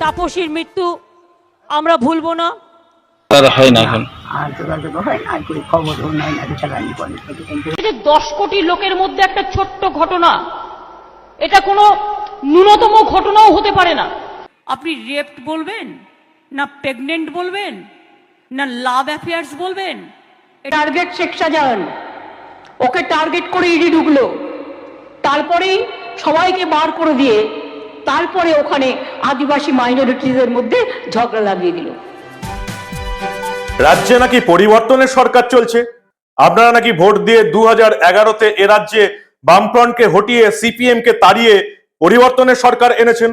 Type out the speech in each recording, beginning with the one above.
তাপসীর মৃত্যু আমরা ভুলবো না। তার হয় না এখন। আর যোগাযোগ হয় না কই খবরও নাই না চালানি করে কিন্তু এই যে দশ কোটি লোকের মধ্যে একটা ছোট্ট ঘটনা এটা কোনো ন্যূনতম ঘটনাও হতে পারে না। আপনি রেপড বলবেন না প্রেগনেন্ট বলবেন না লাভ অ্যাফেয়ার্স বলবেন? টার্গেট শেখ শাহজাহান। ওকে টার্গেট করে ইডি ঢুকলো। তারপরেই সবাইকে বার করে দিয়ে তারপরে ওখানে আদিবাসী মাইনরিটিদের মধ্যে ঝগড়া লাগিয়ে দিল। রাজ্যে নাকি পরিবর্তনের সরকার চলছে? আপনারা নাকি ভোট দিয়ে দু হাজার এগারোতে এ রাজ্যে বামফ্রন্টকে হটিয়ে সিপিএম কে তাড়িয়ে পরিবর্তনের সরকার এনেছেন?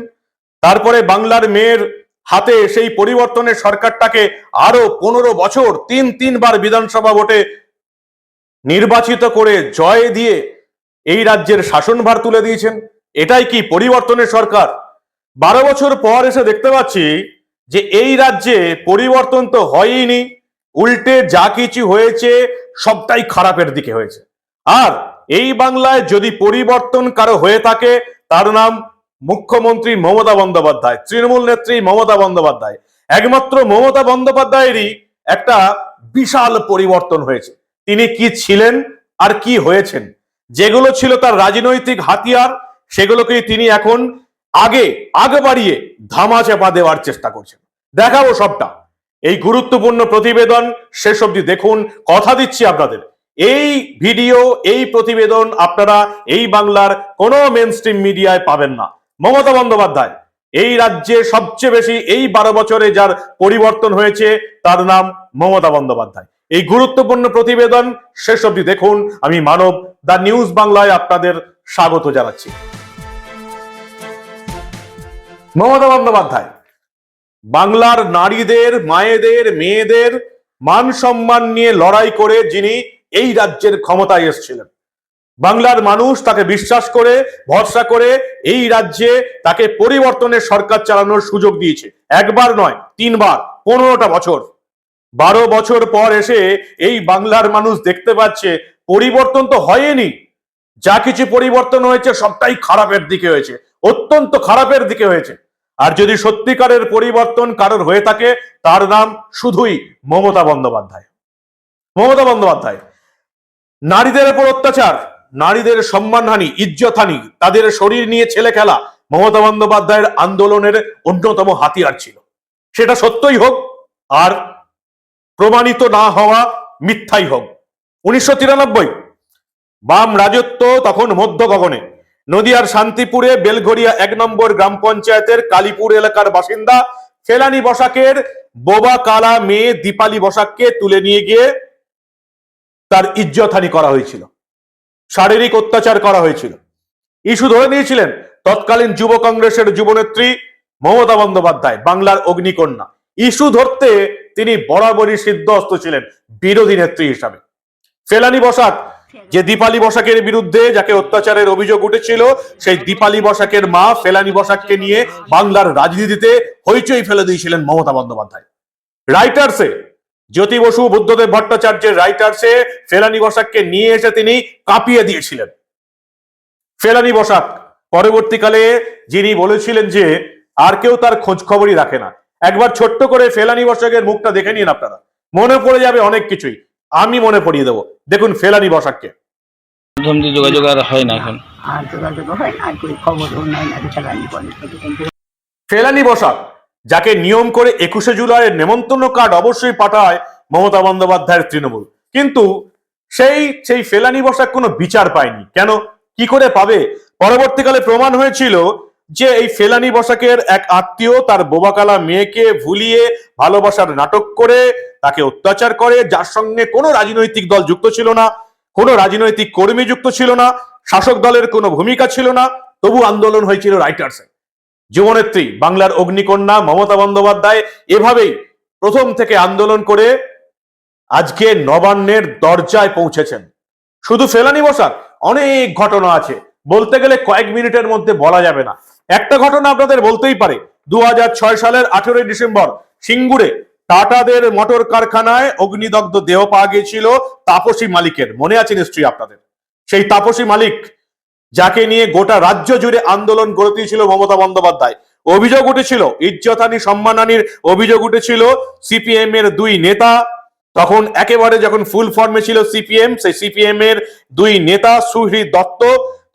তারপরে বাংলার মেয়ের হাতে সেই পরিবর্তনের সরকারটাকে আরও পনেরো বছর, তিন তিনবার বিধানসভা ভোটে নির্বাচিত করে জয় দিয়ে এই রাজ্যের শাসনভার তুলে দিয়েছেন। এটাই কি পরিবর্তনের সরকার? বারো বছর পর এসে দেখতে পাচ্ছি যে এই রাজ্যে পরিবর্তন তো হয়ইনি, উল্টে যা কিছু হয়েছে সবটাই খারাপের দিকে হয়েছে। আর এই বাংলায় যদি পরিবর্তন কারও হয়ে থাকে, তার নাম মুখ্যমন্ত্রী মমতা বন্দ্যোপাধ্যায়, তৃণমূল নেত্রী মমতা বন্দ্যোপাধ্যায়। একমাত্র মমতা বন্দ্যোপাধ্যায়েরই একটা বিশাল পরিবর্তন হয়েছে। তিনি কি ছিলেন আর কি হয়েছেন? যেগুলো ছিল তার রাজনৈতিক হাতিয়ার সেগুলোকে তিনি এখন আগে আগে বাড়িয়ে ধামা চাপা দেওয়ার চেষ্টা করছেন। দেখাবো সবটা। এই গুরুত্বপূর্ণ প্রতিবেদন শেষ অবধি দেখুন, কথা দিচ্ছি আপনাদের। এই ভিডিও, এই প্রতিবেদন আপনারা এই বাংলার কোনো মেন স্ট্রিম মিডিয়ায় পাবেন না। মমতা বন্দ্যোপাধ্যায়, এই রাজ্যে সবচেয়ে বেশি এই বারো বছরে যার পরিবর্তন হয়েছে, তার নাম মমতা বন্দ্যোপাধ্যায়। এই গুরুত্বপূর্ণ প্রতিবেদন শেষ অবধি দেখুন। আমি মানব, দ্য নিউজ বাংলায় আপনাদের স্বাগত জানাচ্ছি। মমতা বন্দ্যোপাধ্যায়, বাংলার নারীদের, মায়েদের, মেয়েদের মান সম্মান নিয়ে লড়াই করে যিনি এই রাজ্যের ক্ষমতায় এসেছিলেন। বাংলার মানুষ তাকে বিশ্বাস করে, ভরসা করে এই রাজ্যে তাকে পরিবর্তনের সরকার চালানোর সুযোগ দিয়েছে। একবার নয়, তিনবার, পনেরোটা বছর। বারো বছর পর এসে এই বাংলার মানুষ দেখতে পাচ্ছে, পরিবর্তন তো হয়নি। যা কিছু পরিবর্তন হয়েছে সবটাই খারাপের দিকে হয়েছে, অত্যন্ত খারাপের দিকে হয়েছে। আর যদি সত্যিকারের পরিবর্তন কারোর হয়ে থাকে, তার নাম শুধুই মমতা বন্দ্যোপাধ্যায়। মমতা বন্দ্যোপাধ্যায়, নারীদের উপর অত্যাচার, নারীদের সম্মানহানি, ইজ্জতহানি, তাদের শরীর নিয়ে ছেলে খেলা, মমতা বন্দ্যোপাধ্যায়ের আন্দোলনের অন্যতম হাতিয়ার ছিল। সেটা সত্যই হোক আর প্রমাণিত না হওয়া মিথ্যাই হোক। উনিশশো তিরানব্বই, বাম রাজত্ব তখন মধ্য গগনে। নদিয়ার শান্তিপুরে বেলঘরিয়া এক নম্বর গ্রাম পঞ্চায়েতের কালীপুর এলাকার বাসিন্দা ফেলানি বসাকের বোবা কালা মেয়ে দীপালি বসাককে তুলে নিয়ে গিয়ে তার ইজ্জতহানি করা হয়েছিল। শারীরিক অত্যাচার করা হয়েছিল। ইস্যু ধরে নিয়েছিলেন তৎকালীন যুব কংগ্রেসের যুবনেত্রী মমতা বন্দ্যোপাধ্যায়, বাংলার অগ্নিকন্যা। ইস্যু ধরতে তিনি বরাবরই সিদ্ধহস্ত ছিলেন বিরোধী নেত্রী হিসাবে। ফেলানি বসাক যে দীপালি বসাকের বিরুদ্ধে যাকে অত্যাচারের অভিযোগ উঠেছিল, সেই দীপালি বসাকের মা ফেলানি বসাককে নিয়ে বাংলার রাজনীতিতে হইচই ফেলে দিয়েছিলেন মমতা বন্দ্যোপাধ্যায়। রাইটার্সে জ্যোতি বসু, বুদ্ধদেব ভট্টাচার্যের রাইটার্সে ফেলানি বসাককে নিয়ে এসে তিনি কাঁপিয়ে দিয়েছিলেন। ফেলানি বসাক পরবর্তীকালে যিনি বলেছিলেন যে আর কেউ তার খোঁজ খবরই রাখে না। একবার ছোট্ট করে ফেলানি বসাকের মুখটা দেখে নিন আপনারা। মনে পড়ে যাবে অনেক কিছুই। আমি মনে পড়িয়ে দেবো। দেখুন ফেলানি বসাককে। যোগাযোগ আর হয় না এখন। আর যোগাযোগ হয় না আর নাই না। চালানি ফেলানি বসাক যাকে নিয়ম করে একুশে জুলাইয়ের নেমন্তন্ন কার্ড অবশ্যই পাঠায় মমতা বন্দ্যোপাধ্যায়ের তৃণমূল। কিন্তু সেই সেই ফেলানি বসাক কোনো বিচার পায়নি। কেন? কি করে পাবে? পরবর্তীকালে প্রমাণ হয়েছিল যে এই ফেলানি বসাকের এক আত্মীয় তার বোবাকালা মেয়েকে ভুলিয়ে ভালোবাসার নাটক করে তাকে অত্যাচার করে, যার সঙ্গে কোনো রাজনৈতিক দল যুক্ত ছিল না, কোনো রাজনৈতিক কর্মী যুক্ত ছিল না, শাসক দলের কোনো ভূমিকা ছিল না, তবু আন্দোলন হয়েছিল রাইটার্সে যুবনেত্রী, বাংলার অগ্নিকন্যা মমতা বন্দ্যোপাধ্যায় এভাবেই প্রথম থেকে আন্দোলন করে আজকে নবান্নের দরজায় পৌঁছেছেন। শুধু ফেলানি বসাক, অনেক ঘটনা আছে, বলতে গেলে কয়েক মিনিটের মধ্যে বলা যাবে না। একটা ঘটনা আপনাদের বলতেই পারে। দু হাজার ছয় সালের আঠেরোই ডিসেম্বর, সিঙ্গুরে টাটাদের মোটর কারখানায় অগ্নিদগ্ধ দেহ পাওয়া গিয়েছিল তাপসী মালিকের। মনে আছে নিশ্চয়ই আপনাদের? সেই তাপসী মালিক, যাকে নিয়ে গোটা রাজ্য জুড়ে আন্দোলন গড়ে দিয়েছিল মমতা বন্দ্যোপাধ্যায়। অভিযোগ উঠেছিল ইজ্জতহানি সম্মানহানির অভিযোগ উঠেছিল সিপিএম এর দুই নেতা। তখন একেবারে যখন ফুল ফর্মে ছিল সিপিএম, সেই সিপিএম এর দুই নেতা সুহৃদ দত্ত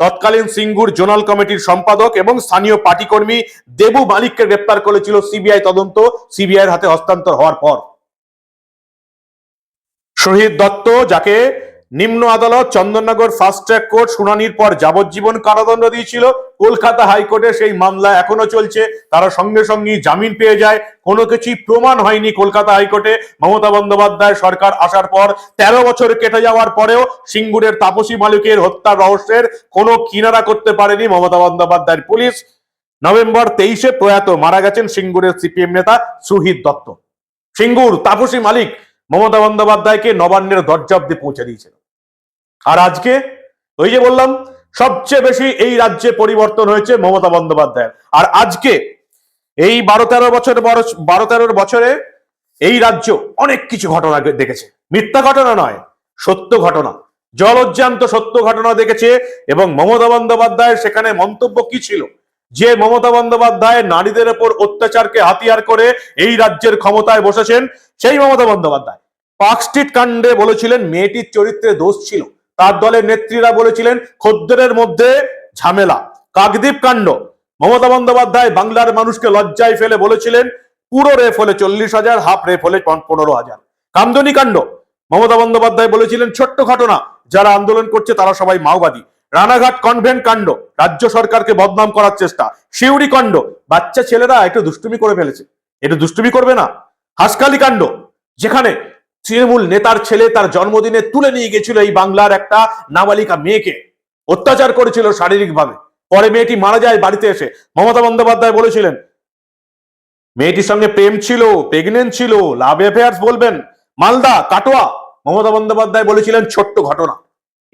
তৎকালীন সিঙ্গুর জোনাল কমিটির সম্পাদক এবং স্থানীয় পার্টি কর্মী দেবু মালিককে গ্রেপ্তার করেছিল সিবিআই তদন্ত সিবিআই এর হাতে হস্তান্তর হওয়ার পর। শহীদ দত্ত, যাকে নিম্ন আদালত চন্দননগর ফাস্ট ট্র্যাক কোর্ট শুনানির পর যাবজ্জীবন কারাদণ্ড দিয়েছিল। কলকাতা হাইকোর্টে সেই মামলা এখনও চলছে। তারা সঙ্গে সঙ্গে জামিন পেয়ে যায়। কোনো কিছুই প্রমাণ হয়নি কলকাতা হাইকোর্টে। মমতা বন্দ্যোপাধ্যায় সরকার আসার পর তেরো বছর কেটে যাওয়ার পরেও সিঙ্গুরের তাপসী মালিকের হত্যার রহস্যের কোনো কিনারা করতে পারেনি মমতা বন্দ্যোপাধ্যায়ের পুলিশ। নভেম্বর তেইশে প্রয়াত মারা গেছেন সিঙ্গুরের সিপিএম নেতা সুহিত দত্ত। সিঙ্গুর তাপসী মালিক মমতা বন্দ্যোপাধ্যায়কে নবান্নের দরজা পৌঁছে দিয়েছিল। আর আজকে ওই যে বললাম, সবচেয়ে বেশি এই রাজ্যে পরিবর্তন হয়েছে মমতা বন্দ্যোপাধ্যায়। আর আজকে এই বারো তেরো বছর বারো তেরোর বছরে এই রাজ্য অনেক কিছু ঘটনা দেখেছে। মিথ্যা ঘটনা নয়, সত্য ঘটনা। জলজ্জান্ত সত্য ঘটনা দেখেছে এবং মমতা বন্দ্যোপাধ্যায়ের সেখানে মন্তব্য কি ছিল? যে মমতা বন্দ্যোপাধ্যায় নারীদের ওপর অত্যাচারকে হাতিয়ার করে এই রাজ্যের ক্ষমতায় বসেছেন, সেই মমতা বন্দ্যোপাধ্যায়। পার্ক স্ট্রিট কাণ্ডে বলেছিলেন, মেয়েটির চরিত্রে দোষ ছিল। তার দলের নেত্রীরা বলেছিলেন, খদ্দেরের মধ্যে ঝামেলা। কাকদ্বীপ কাণ্ড। মমতা বন্দ্যোপাধ্যায় বাংলার মানুষকে লজ্জায় ফেলে বলেছিলেন, পুরো রেপ হলে চল্লিশ হাজার, হাফ রেপ হলে পনেরো হাজার। কামদনি কাণ্ড। মমতা বন্দ্যোপাধ্যায় বলেছিলেন, ছোট্ট ঘটনা, যারা আন্দোলন করছে তারা সবাই মাওবাদী। রানাঘাট কনভেন্ট কাণ্ড, রাজ্য সরকারকে বদনাম করার চেষ্টা। শিউরি কাণ্ড, বাচ্চা ছেলেরা একটু দুষ্টুমি করে ফেলেছে। একটু দুষ্টুমি করবে না। হাসকালি কাণ্ড, যেখানে তৃণমূল নেতার ছেলে তার জন্মদিনে তুলে নিয়ে গেছিল এই বাংলার একটা নাবালিকা মেয়েকে। অত্যাচার করেছিল শারীরিকভাবে। পরে মেয়েটি মারা যায় বাড়িতে এসে। মমতা বন্দ্যোপাধ্যায় বলেছিলেন, মেয়েটির সঙ্গে প্রেম ছিল প্রেগনেন্ট ছিল লাভ অ্যাফেয়ার্স বলবেন। মালদা, কাটোয়া। মমতা বন্দ্যোপাধ্যায় বলেছিলেন, ছোট্ট ঘটনা।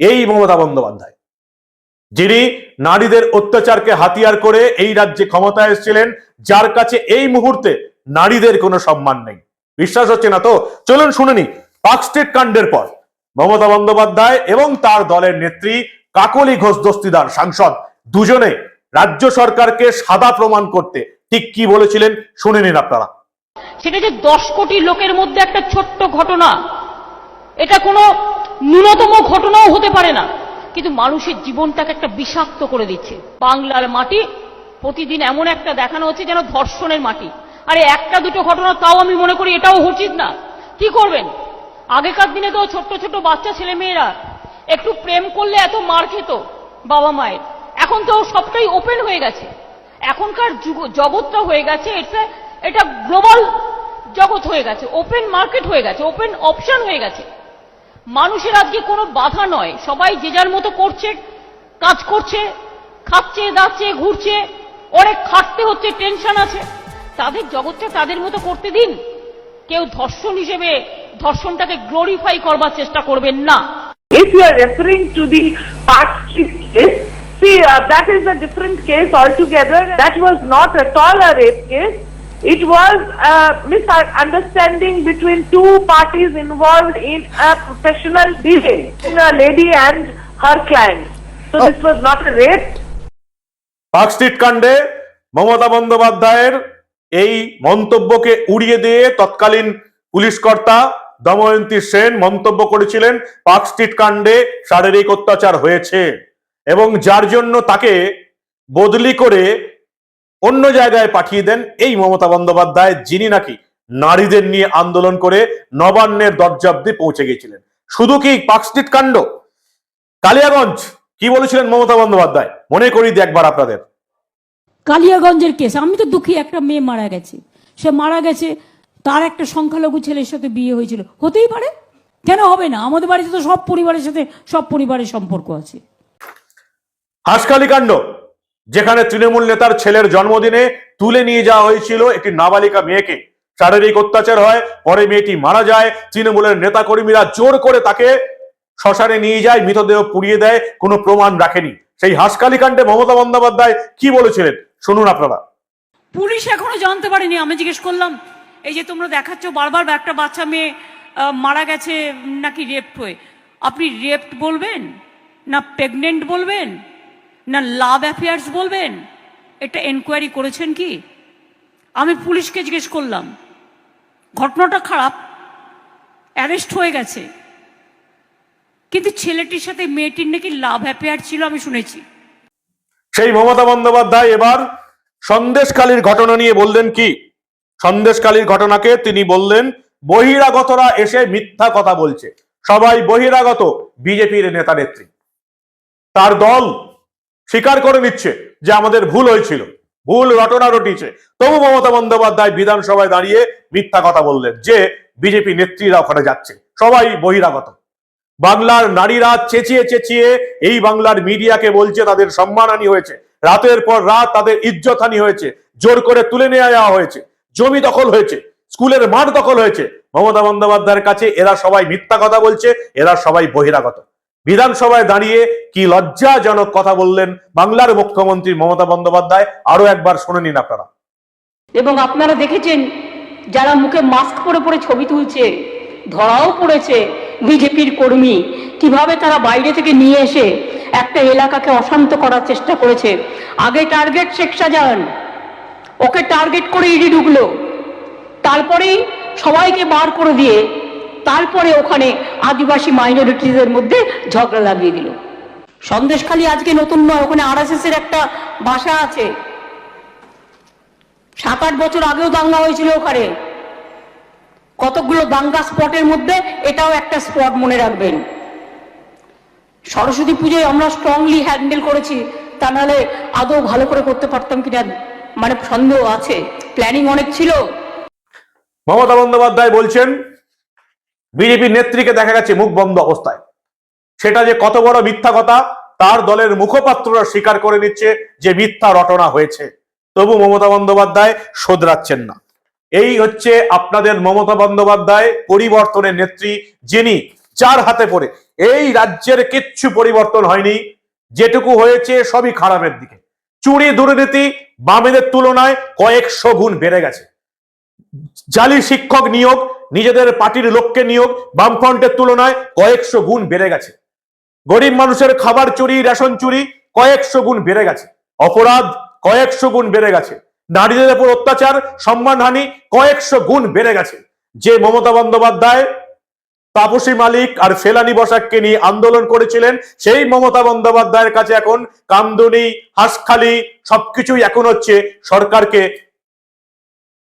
এই মমতা বন্দ্যোপাধ্যায়। যিনি নারীদের অত্যাচারকে হাতিয়ার করে এই রাজ্যে ক্ষমতায় এসেছিলেন, যার কাছে এই মুহূর্তে নারীদের কোনো সম্মান নেই। বিশ্বাস হচ্ছে না তো? চলুন শুনে নি পার্ক স্ট্রিট কাণ্ডের পর মমতা বন্দ্যোপাধ্যায় এবং তার দলের নেত্রী কাকলি ঘোষ দস্তিদার সাংসদ দুজনে রাজ্য সরকারকে সাদা প্রমাণ করতে ঠিক কি বলেছিলেন? শুনে নিন আপনারা। সেটা যে দশ কোটি লোকের মধ্যে একটা ছোট্ট ঘটনা, এটা কোনো ন্যূনতম ঘটনাও হতে পারে না। কিন্তু মানুষের জীবনটাকে একটা বিষাক্ত করে দিচ্ছে। বাংলার মাটি প্রতিদিন এমন একটা দেখানো হচ্ছে যেন ধর্ষণের মাটি। আরে একটা দুটো ঘটনা তাও আমি মনে করি এটাও উচিত না। কি করবেন? আগেকার দিনে তো ছোট্ট ছোট্ট বাচ্চা ছেলে মেয়েরা একটু প্রেম করলে এত মার খেত বাবা মায়ের। এখন তো সবটাই ওপেন হয়ে গেছে। এখনকার যুগ- জগৎটা হয়ে গেছে, এটা গ্লোবাল জগৎ হয়ে গেছে ওপেন মার্কেট হয়ে গেছে ওপেন অপশন হয়ে গেছে। মানুষের আজকে কোনো বাধা নয়। সবাই যে যার মতো করছে, কাজ করছে, খাচ্ছে, দাচ্ছে, ঘুরছে, অনেক খাটতে হচ্ছে টেনশন আছে। তাদের জগৎটা তাদের মতো করতে দিন কেউ ধর্ষণ হিসেবে ধর্ষণটাকে গ্লোরিফাই করবার চেষ্টা করবেন না If you are referring to the Street case, see, uh, that is a different case altogether. That was not at all a rape case. It was a misunderstanding between two parties involved in a professional dealing, a lady and her client. So this was not a rape. Park street কাণ্ডে মমতা বন্দ্যোপাধ্যায়ের এই মন্তব্যকে উড়িয়ে দিয়ে তৎকালীন police কর্তা দময়ন্তী সেন মন্তব্য করেছিলেন, park street কাণ্ডে শারীরিক অত্যাচার হয়েছে এবং যার জন্য তাকে বদলি করে অন্য জায়গায় পাঠিয়ে দেন এই মমতা বন্দ্যোপাধ্যায়, যিনি নাকি নারীদের নিয়ে আন্দোলন করে নবান্নের দরজাব্দি পৌঁছে গিয়েছিলেন শুধু কি পার্ক স্ট্রিট কাণ্ড? কালিয়াগঞ্জ, কি বলেছিলেন মমতা বন্দ্যোপাধ্যায়? মনে করি একবার আপনাদের। কালিয়াগঞ্জের কেস। আমি তো দুঃখী, একটা মেয়ে মারা গেছে। সে মারা গেছে, তার একটা সংখ্যালঘু ছেলের সাথে বিয়ে হয়েছিল। হতেই পারে। কেন হবে না? আমাদের বাড়িতে তো সব পরিবারের সাথে, সব পরিবারের সম্পর্ক আছে। হাসখালি কাণ্ড, যেখানে তৃণমূল নেতার ছেলের জন্মদিনে তুলে নিয়ে যাওয়া হয়েছিল একটি নাবালিকা মেয়েকে। শারীরিক অত্যাচার হয়, পরে মেয়েটি মারা যায়, তৃণমূলের নেতা কর্মীরা জোর করে তাকে শ্মশানে নিয়ে যায়, মৃতদেহ পুড়িয়ে দেয়, কোনো প্রমাণ রাখেনি। সেই হাসখালি কাণ্ডে মমতা বন্দ্যোপাধ্যায় কি বলেছিলেন? শুনুন আপনারা। পুলিশ এখনও জানতে পারেনি, আমি জিজ্ঞেস করলাম, এই যে তোমরা দেখাচ্ছ, বারবার একটা বাচ্চা মেয়ে মারা গেছে নাকি রেপ্ট হয়ে। আপনি রেপ্ট বলবেন? না প্রেগনেন্ট বলবেন? না লাভ অ্যাফেয়ার্স বলবেন? এটা এনকোয়ারি করেছেন কি? আমি পুলিশকে জিজ্ঞেস করলাম, ঘটনাটা খারাপ অ্যারেস্ট হয়ে গেছে, কিন্তু ছেলেটির সাথে মেয়েটির নাকি লাভ অ্যাফেয়ার ছিল আমি শুনেছি। সেই মমতা বন্দ্যোপাধ্যায় এবার সন্দেশকালীর ঘটনা নিয়ে বললেন কি? সন্দেশকালীর ঘটনাকে তিনি বললেন, বহিরাগতরা এসে মিথ্যা কথা বলছে। সবাই বহিরাগত বিজেপির নেতা নেত্রী। তার দল স্বীকার করে নিচ্ছে যে আমাদের ভুল হয়েছিল, ভুল রটনা রটিছে। তবু মমতা বন্দ্যোপাধ্যায় বিধানসভায় দাঁড়িয়ে মিথ্যা কথা বললেন যে বিজেপি নেত্রীরা ওখানে যাচ্ছে। সবাই বহিরাগত। বাংলার নারীরা চেঁচিয়ে চেঁচিয়ে এই বাংলার মিডিয়াকে বলছে, তাদের সম্মানহানি হয়েছে। রাতের পর রাত তাদের ইজ্জতহানি হয়েছে। জোর করে তুলে নিয়ে যাওয়া হয়েছে। জমি দখল হয়েছে। স্কুলের মাঠ দখল হয়েছে। মমতা বন্দ্যোপাধ্যায়ের কাছে এরা সবাই মিথ্যা কথা বলছে, এরা সবাই বহিরাগত। বিধানসভায় দাঁড়িয়ে কি লজ্জাজনক কথা বললেন বাংলার মুখ্যমন্ত্রী মমতা বন্দ্যোপাধ্যায়? আরও একবার শুনে নিন আপনারা। এবং আপনারা দেখেছেন, যারা মুখে মাস্ক পরে পরে ছবি তুলছে, ধরাও পড়েছে বিজেপির কর্মী। কীভাবে তারা বাইরে থেকে নিয়ে এসে একটা এলাকাকে অশান্ত করার চেষ্টা করেছে? আগে টার্গেট শেখ শাহজাহান। ওকে টার্গেট করে ইডি ঢুকলো। তারপরেই সবাইকে বার করে দিয়ে তারপরে ওখানে আদিবাসী মাইনরিটিদের মধ্যে ঝগড়া লাগিয়ে দিল। সন্দেশখালী আজকে নতুন নয়, ওখানে আরএসএস এর একটা ভাষা আছে। সাত আট বছর আগেও দাঙ্গা হয়েছিল ওখানে। কতগুলো দাঙ্গা স্পটের মধ্যে এটাও একটা স্পট মনে রাখবেন। সরস্বতী পুজোয় আমরা স্ট্রংলি হ্যান্ডেল করেছি, তা নাহলে আদৌ ভালো করে করতে পারতাম কিনা মানে সন্দেহ আছে। প্ল্যানিং অনেক ছিল। মমতা বন্দ্যোপাধ্যায় বলছেন বিজেপি নেত্রীকে দেখা গেছে মুখ বন্ধ অবস্থায়। সেটা যে কত বড় মিথ্যা কথা, তার দলের মুখপাত্ররা স্বীকার করে নিচ্ছে যে মিথ্যা রটনা হয়েছে। তবু মমতা বন্দ্যোপাধ্যায় শোধরাচ্ছেন না। এই হচ্ছে আপনাদের মমতা বন্দ্যোপাধ্যায় পরিবর্তনের নেত্রী, যিনি চার হাতে পড়ে। এই রাজ্যের কিচ্ছু পরিবর্তন হয়নি। যেটুকু হয়েছে সবই খারাপের দিকে। চুরি দুর্নীতি বামেদের তুলনায় কয়েকশো গুণ বেড়ে গেছে। জালি শিক্ষক নিয়োগ, নিজেদের পার্টির লোককে নিয়োগ বামফ্রন্টের তুলনায় কয়েকশো গুণ বেড়ে গেছে। গরিব মানুষের খাবার চুরি, রেশন চুরি কয়েকশো গুণ বেড়ে গেছে। অপরাধ কয়েকশো গুণ বেড়ে গেছে। নারীদের উপর অত্যাচার সম্মানহানি কয়েকশো গুণ বেড়ে গেছে। যে মমতা বন্দ্যোপাধ্যায়, তাপসী মালিক আর ফেলানি বসাককে নিয়ে আন্দোলন করেছিলেন, সেই মমতা বন্দ্যোপাধ্যায়ের কাছে এখন কামদুনি, হাসখালি সবকিছুই এখন হচ্ছে সরকারকে,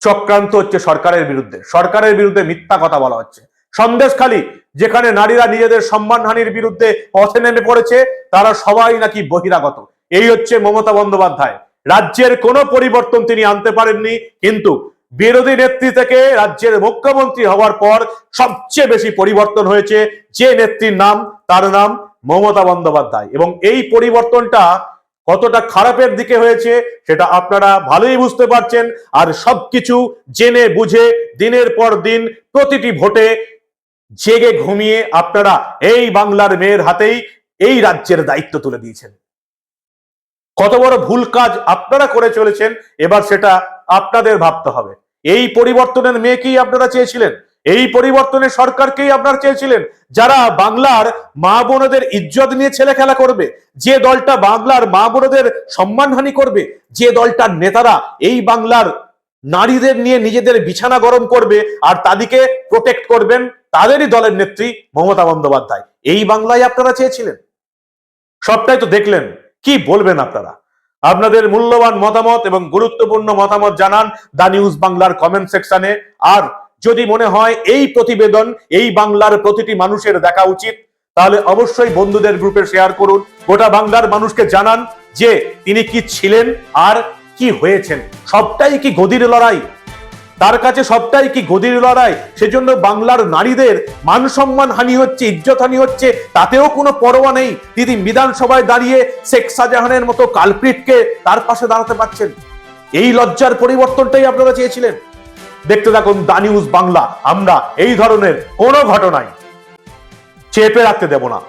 চক্রান্ত হচ্ছে সরকারের বিরুদ্ধে। সরকারের বিরুদ্ধে মিথ্যা কথা বলা হচ্ছে। সন্দেশখালী, যেখানে নারীরা নিজেদের সম্মানহানির বিরুদ্ধে পথে নেমে পড়েছে, তারা সবাই নাকি বহিরাগত। এই হচ্ছে মমতা বন্দ্যোপাধ্যায়। রাজ্যের কোনো পরিবর্তন তিনি আনতে পারেননি। কিন্তু বিরোধী নেত্রী থেকে রাজ্যের মুখ্যমন্ত্রী হওয়ার পর সবচেয়ে বেশি পরিবর্তন হয়েছে যে নেত্রীর নাম, তার নাম মমতা বন্দ্যোপাধ্যায়। এবং এই পরিবর্তনটা কতটা খারাপের দিকে হয়েছে সেটা আপনারা ভালোই বুঝতে পারছেন। আর সবকিছু জেনে বুঝে দিনের পর দিন প্রতিটি ভোটে জেগে ঘুমিয়ে আপনারা এই বাংলার মেয়ের হাতেই এই রাজ্যের দায়িত্ব তুলে দিয়েছেন। কত বড় ভুল কাজ আপনারা করে চলেছেন, এবার সেটা আপনাদের ভাবতে হবে। এই পরিবর্তনের মেয়েকেই আপনারা চেয়েছিলেন, এই পরিবর্তনের সরকারকেই আপনারা চেয়েছিলেন, যারা বাংলার মা বোনদের ইজ্জত নিয়ে ছেলে খেলা করবে, যে দলটা বাংলার মা বোনদের সম্মানহানি করবে, যে দলটার নেতারা এই বাংলার নারীদের নিয়ে নিজেদের বিছানা গরম করবে আর তাদেরকে প্রোটেক্ট করবেন, তাদেরই দলের নেত্রী মমতা বন্দ্যোপাধ্যায়। এই বাংলায় আপনারা চেয়েছিলেন। সবটাই তো দেখলেন। কি বলবেন আপনারা? আপনাদের মূল্যবান মতামত এবং গুরুত্বপূর্ণ মতামত জানান দা নিউজ বাংলার কমেন্ট সেকশনে। আর যদি মনে হয় এই প্রতিবেদন, এই বাংলার প্রতিটি মানুষের দেখা উচিত, তাহলে অবশ্যই বন্ধুদের গ্রুপে শেয়ার করুন। গোটা বাংলার মানুষকে জানান যে তিনি কি ছিলেন আর কি হয়েছেন। সবটাই কি গদির লড়াই? তার কাছে সবটাই কি গদির লড়াই? সেজন্য বাংলার নারীদের মান সম্মান হানি হচ্ছে, ইজ্জত হানি হচ্ছে, তাতেও কোনো পরোয়া নেই। তিনি বিধানসভায় দাঁড়িয়ে শেখ শাহজাহানের মতো কালপ্রিটকে তার পাশে দাঁড়াতে পারছেন। এই লজ্জার পরিবর্তনটাই আপনারা চেয়েছিলেন। দেখতে থাকুন দা নিউজ বাংলা। আমরা এই ধরনের কোনো ঘটনায় চেপে রাখতে দেব না।